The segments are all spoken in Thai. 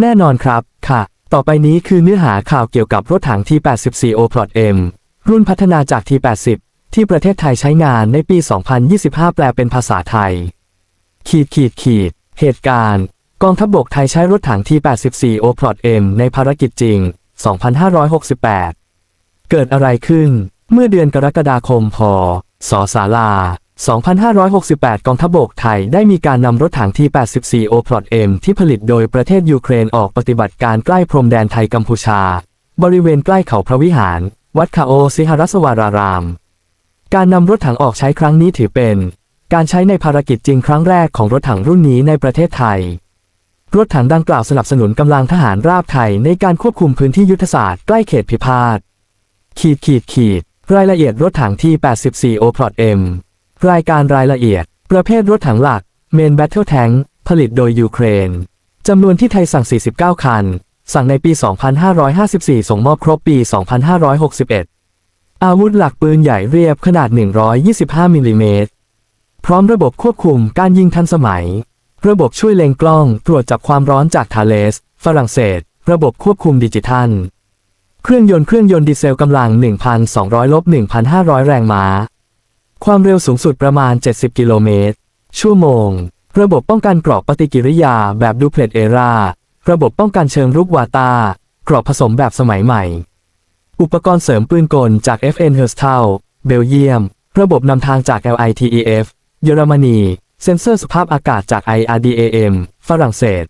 แน่นอนครับ ค่ะ ต่อไปนี้คือเนื้อหาข่าวเกี่ยวกับรถถัง T84 O Plot M รุ่นพัฒนาจาก T80 ที่ประเทศไทยใช้งานในปี 2025 แปลเป็นภาษาไทย ขีดขีดขีด เหตุการณ์ กองทัพบบกไทยใช้รถถัง T84 O Plot M ในภารกิจจริง 2568 เกิดอะไรขึ้น เมื่อเดือนกรกฎาคมพศศาลา 2568 กองทัพบบกไทยได้มีการนำรถถัง T84 O Plot M ที่ผลิตโดยประเทศยูเครนออกปฏิบัติการใกล้พรมแดนไทยกัมพูชา บริเวณใกล้เขาพระวิหาร วัดคาโอสิหรสวาราราม การนำรถถังออกใช้ครั้งนี้ถือเป็น การใช้ในภารกิจจริงครั้งแรกของรถถังรุ่นนี้ในประเทศไทย รถถังดังกล่าวสนับสนุนกำลังทหารราบไทยในการควบคุมพื้นที่ยุทธศาสตร์ใกล้เขตพิพาทขีดขีดขีดรายละเอียดรถถังที่ 84 O Plot M รายการรายละเอียด ประเภทรถถังหลัก Main Battle Tank ผลิตโดยยูเครนจำนวนที่ไทยสั่ง 49 คัน สั่งในปี 2554 ส่งมอบครบปี 2561 อาวุธหลักปืนใหญ่เรียบขนาด 125 มิลลิเมตร พร้อมระบบควบคุมการยิงทันสมัย ระบบช่วยเล็งกล้องตรวจจับความร้อนจากทาเลส ฝรั่งเศส ระบบควบคุมดิจิทัล เครื่องยนต์เครื่องยนต์ดีเซลกำลัง 1,200ลบ1,500 แรงม้า ความเร็วสูงสุดประมาณ 70 กิโลเมตร ชั่วโมง ระบบป้องกันกรอบปฏิกิริยาแบบดูเพลตเอรา ระบบป้องกันเชิงรุกวาตากรอบผสมแบบสมัยใหม่ อุปกรณ์เสริมปืนกลจาก FN h e r s t a l เบลเยียม ระบบนำทางจาก LITEF เยอรมนี เซ็นเซอร์สภาพอากาศจาก IRDAM ฝรั่งเศส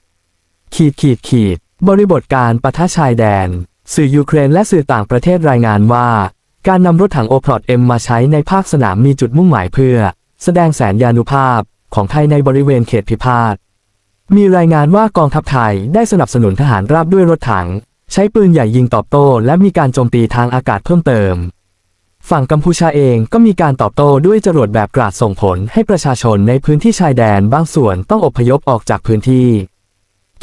ขีดขีดขีด บริบทการปะทะชายแดน สื่อยูเครนและสื่อต่างประเทศรายงานว่า การนำรถถังโอพลอตเอ็มมาใช้ในภาคสนามมีจุดมุ่งหมายเพื่อ แสดงแสนยานุภาพของไทยในบริเวณเขตพิพาท มีรายงานว่ากองทัพไทยได้สนับสนุนทหารราบด้วยรถถัง ใช้ปืนใหญ่ยิงตอบโต้ และมีการโจมตีทางอากาศเพิ่มเติม ฝั่งกัมพูชาเองก็มีการตอบโต้ด้วยจรวดแบบกราดส่งผลให้ประชาชนในพื้นที่ชายแดนบางส่วนต้องอพยพออกจากพื้นที่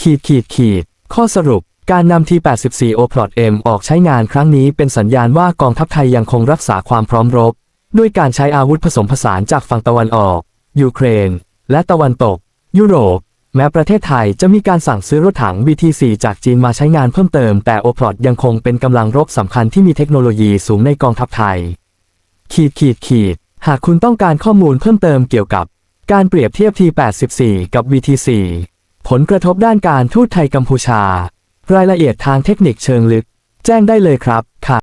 ขีดขีดขีด ข้อสรุป การนำที84 O Plot M ออกใช้งานครั้งนี้เป็นสัญญาณว่ากองทัพไทยยังคงรักษาความพร้อมรบ ด้วยการใช้อาวุธผสมผสานจากฝั่งตะวันออก ยูเครน และตะวันตก ยุโรป แม้ประเทศไทยจะมีการสั่งซื้อรถถัง BT4 จากจีนมาใช้งานเพิ่มเติม แต่ O Plot ยังคงเป็นกำลังรบสำคัญที่มีเทคโนโลยีสูงในกองทัพไทย ขีดขีดขีด หากคุณต้องการข้อมูลเพิ่มเติมเกี่ยวกับ การเปรียบเทียบ T84 กับ VT4 ผลกระทบด้านการทูตไทยกัมพูชา รายละเอียดทางเทคนิคเชิงลึก แจ้งได้เลยครับค่ะ